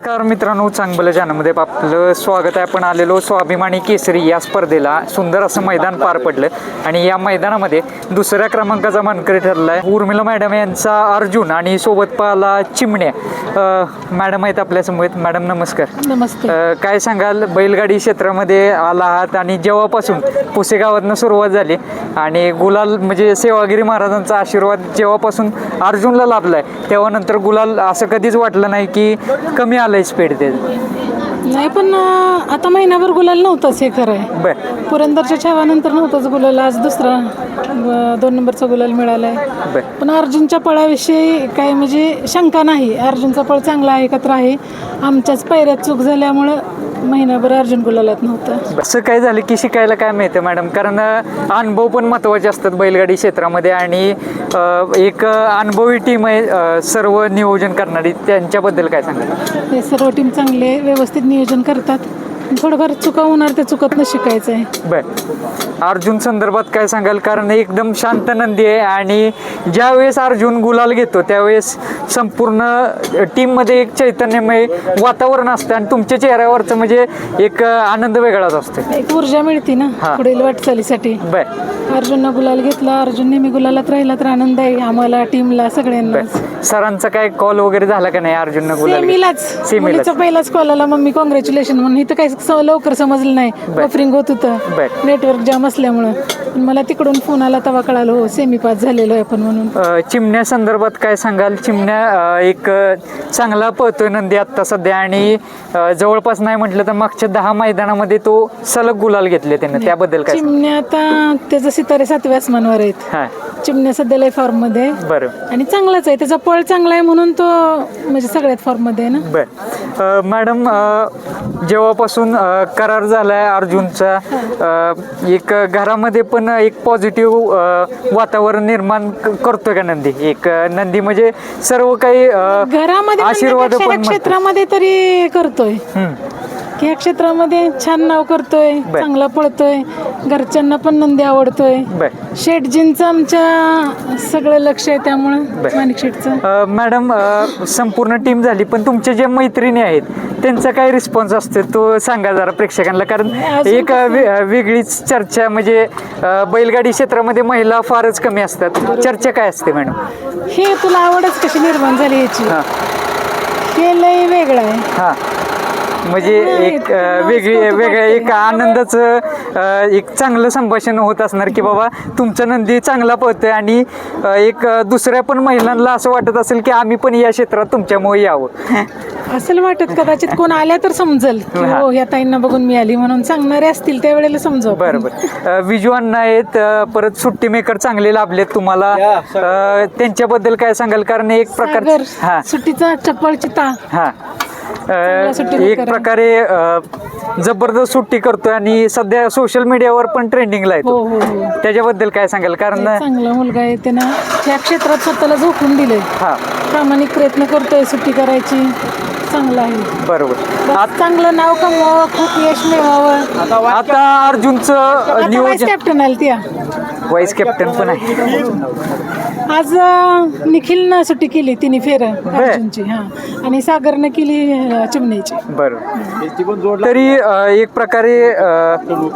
नमस्कार मित्रांनो चांगलं जानमध्ये आपलं स्वागत आहे. आपण आलेलो स्वाभिमानी केसरी या स्पर्धेला. सुंदर असं मैदान पार पडलं. आणि या मैदानामध्ये दुसऱ्या क्रमांकाचा मानकरी ठरला आहे उर्मिला मॅडम यांचा अर्जुन आणि सोबत पाहला चिमण्या मॅडम आहेत आपल्यासमोर मॅडम नमस्कार. नमस्ते. अं, काय सांगाल? बैलगाडी क्षेत्रामध्ये आला आहात आणि जेव्हापासून पुसेगावातनं सुरुवात झाली आणि गुलाल म्हणजे सेवागिरी महाराजांचा आशीर्वाद जेव्हापासून अर्जुनला लाभलाय तेव्हा नंतर गुलाल असं कधीच वाटलं नाही की कमी आलंय स्पीड ते. नाही पण आता महिनाभर गुलाल नव्हताच हे खरं आहे. पुरंदरच्या छावानंतर नव्हताच गुलाल आज दुसरा दोन नंबरचा गुलाल मिळालाय. पण अर्जुनच्या पळाविषयी काय म्हणजे शंका नाही. अर्जुनचा पळ चांगला आहे एकत्र आहे. आमच्याच पैऱ्यात चूक झाल्यामुळं महिनाभर अर्जुन गुलालात नव्हतं. असं काय झालं की शिकायला काय मिळतं मॅडम कारण अं, अनुभव पण महत्त्वाचे असतात बैलगाडी क्षेत्रामध्ये आणि अं, एक अनुभवी टीम आहे अं, सर्व नियोजन करणारी. त्यांच्याबद्दल काय सांगाल? हे सर्व टीम चांगले व्यवस्थित नियोजन करतात. थोडंफार चुका होणार त्या चुकतनं शिकायचं आहे. बर. अर्जुन संदर्भात काय सांगाल? कारण एकदम शांत नंदी आहे आणि ज्यावेळेस अर्जुन गुलाल घेतो त्यावेळेस संपूर्ण टीममध्ये एक चैतन्यमय वातावरण असतं आणि तुमच्या चेहऱ्यावरचं म्हणजे एक आनंद वेगळाच असतो. एक ऊर्जा मिळते ना हा. पुढील वाटचालीसाठी. बर. अर्जुननं गुलाल घेतला अर्जुन नेहमी गुलालात राहिला तर आनंद आहे आम्हाला टीमला सगळ्यांना बर. सरांचा काय कॉल वगैरे झाला का नाही अर्जुननं गुलाल घेत- सेमीलाच सेमीलाच. मुलीचा पहिलाच कॉल आला मम्मी कॉंग्रॅच्युलेशन म्हणून. इथं काही स- लवकर समजलं नाही. बफरिंग होत होतं. बर. नेटवर्क जाम असल्यामुळं. पण मला तिकडून फोन आला तेव्हा कळालं हो सेमी पास झालेलो आहे आपण म्हणून. अ, चिमण्या संदर्भात काय सांगाल? चिमण्या अ, एक अ, चांगला पळतोय नंदी आत्ता सध्या आणि अ, जवळपास नाही म्हटलं तर मागच्या दहा मैदानामध्ये तो सलग गुलाल घेतले त्यानं. त्याबद्दल काय चिमण्या आता त्याचं सितारे सातव्या आसमानवर आहेत. हा. चिमण्या सध्या लय फॉर्ममध्ये आहे. बरं. आणि चांगलाच आहे. त्याचा पळ चांगला आहे म्हणून तो म्हणजे सगळ्यात फॉर्ममध्ये आहे ना. बर. अ, मॅडम अ, जेव्हापासून करार झालाय अर्जुनचा अ, एक घरामध्ये पण एक पॉझिटिव्ह वातावरण निर्माण करतोय का नंदी एक नंदी म्हणजे सर्व काही घरामध्ये आशीर्वाद पण. क्षेत्रामध्ये तरी करतोय ह्या क्षेत्रामध्ये छान नाव करतोय. चांगला पळतोय घरच्यांना पण नंदी आवडतोय. बर. शेटजींचं आमच्या सगळं लक्ष आहे त्यामुळं. माणिक शेटचं. अ, मॅडम अ, संपूर्ण टीम झाली पण तुमचे जे मैत्रिणी आहेत त्यांचा काय रिस्पॉन्स असतो तो सांगा जरा प्रेक्षकांना कारण अजून एक अ, वे- अ, वेगळीच चर्चा म्हणजे अ, बैलगाडी क्षेत्रामध्ये महिला फारच कमी असतात. चर्चा काय असते मॅडम? हे तुला आवडच कशी निर्माण झाली याची हां. हे लय वेगळं आहे. हां. म्हणजे एक वेगळी वेगळं एक आनंदाचं एक चांगलं संभाषण होत असणार की बाबा तुमचा नंदी चांगला पळतोय आणि एक दुसऱ्या पण महिलांना असं वाटत असेल की आम्ही पण या क्षेत्रात तुमच्यामुळे यावं. असं वाटत कदाचित कोण आल्या तर समजल हा. या ताईंना बघून मी आली म्हणून सांगणारे असतील त्यावेळेला समजव बरं बरं विजू अण्णा आहेत परत सुट्टी मेकर चांगले लाभलेत तुम्हाला. त्यांच्याबद्दल काय सांगाल? कारण एक प्रकार हा. सुट्टीचा चप्पल चिता. हा. अ, एक आहे. प्रकारे अ, जबरदस्त सुट्टी करतोय आणि सध्या सोशल मीडियावर पण ट्रेंडिंगला हो येतो. हो हो त्याच्याबद्दल काय सांगाल? कारण चांगला मुलगा आहे त्यानं या क्षेत्रात स्वतःला झोकून दिलंय. हा. प्रामाणिक प्रयत्न करतोय सुट्टी करायची. चांगलं आहे. बरोबर. बस चांगलं नाव कमवावं खूप यश मिळवावं. आता अर्जुनचं आता नियोजन वाईस कॅप्टन आली त्या. वाईस कॅप्टन पण आहे. आज निखिलनं सुट्टी केली तिने फेर अर्जुनची हा. आणि सागरनं केली अं, चिमणीची. बरोबर तरी अ, एक प्रकारे अ,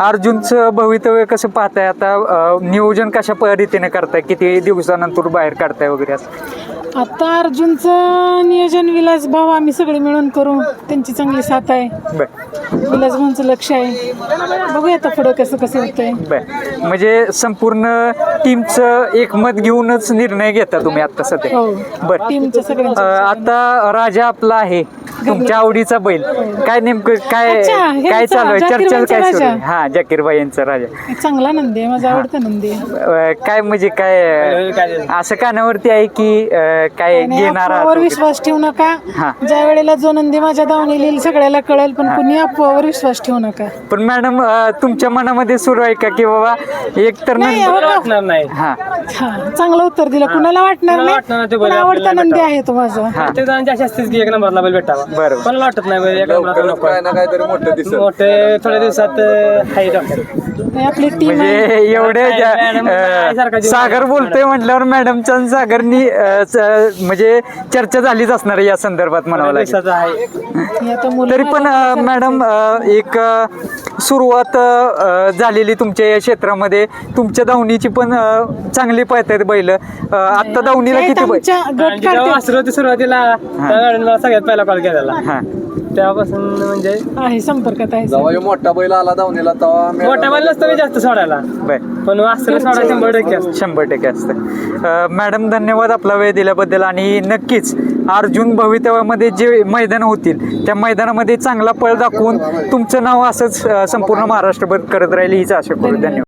अर्जुनचं भवितव्य कसं पाहताय? आता अ, नियोजन कशा पद्धतीने करताय? किती दिवसानंतर बाहेर काढताय वगैरे असं? आता अर्जुनचं नियोजन विलास भाऊ आम्ही सगळे मिळून करू. त्यांची चांगली साथ आहे. बर. विलास भाऊंचं लक्ष आहे. बघूया आता पुढं कसं कसं होतंय. बर. म्हणजे संपूर्ण टीमचं एक मत घेऊनच निर्णय घेता तुम्ही आता सध्या? हो. बर. टीमचं अ, सगळ्यांचं आता राजा आपला आहे. तुमच्या आवडीचा बैल. काय नेमकं काय अच्छा, काय चालू आहे? चर्चा काय सुरू आहे? राजा. हा जाकीर बाई यांचा राजा चांगला नंदी आहे माझा आवडता नंदी आहे. अ, काय म्हणजे काय असं कानावरती आहे की अ, काय आणि घेणार अफवावर? विश्वास ठेवू नका. हा. ज्या वेळेला जो नंदी माझ्या दावणी येईल सगळ्याला कळेल पण कुणी अफवावर विश्वास ठेवू नका. पण मॅडम अ, तुमच्या मनामध्ये सुरू आहे का की बाबा एक तर नाही, नंद- हो का? वाटणार नाही. हा. हा चांगलं उत्तर दिलं. कुणाला वाटणार कुणाला वाटणार नाही नाही ते पण बैल आवडता आपल्याला नंदी आहे तो माझा. प्रत्येक जणांची अशी असतेच की एक नंबरला बैल भेटावा. बरं. पण वाटत नाही म्हणजे एका नंबराचा नको काय ना काहीतरी मोठं दिसत मोठे थोड्या दिवसात हाय डॉक्टर. आपली टीम म्हणजे एवढे ज्या- मॅडम अं, सारखा जीव सागर बोलतोय म्हटल्यावर मॅडमच्या आणि सागरनी अं, च- म्हणजे चर्चा झालीच असणार या संदर्भात म्हणावं लागेल. दिवसाचा आहे. तरी पण अं, मॅडम अं, एक अं, सुरुवात झालेली तुमच्या या क्षेत्रामध्ये. तुमच्या धावणीची पण चांगली पळतायत बैल. आता धावणीला किती बैल सुरुवातीला सगळ्यात पहिला कॉल केलेला. हा तेव्हापासून म्हणजे आहे संपर्कात आहे जेव्हा ह्यो मोठा बैल आला धावणीला तेव्हा मी- मोठ्या बैल नसतं मी जास्त सोडायला. बर. पण वासरू सोडा शंभर टक्के असतं. शंभर टक्के असतं. अं, मॅडम धन्यवाद आपला वेळ दिल्याबद्दल. आणि नक्कीच अर्जुन भवितव्यामध्ये जे मैदान होतील त्या मैदानामध्ये चांगला पळ दाखवून तुमचं नाव असंच अं, संपूर्ण महाराष्ट्रभर करत राहील हीच आशा करू. धन्यवाद.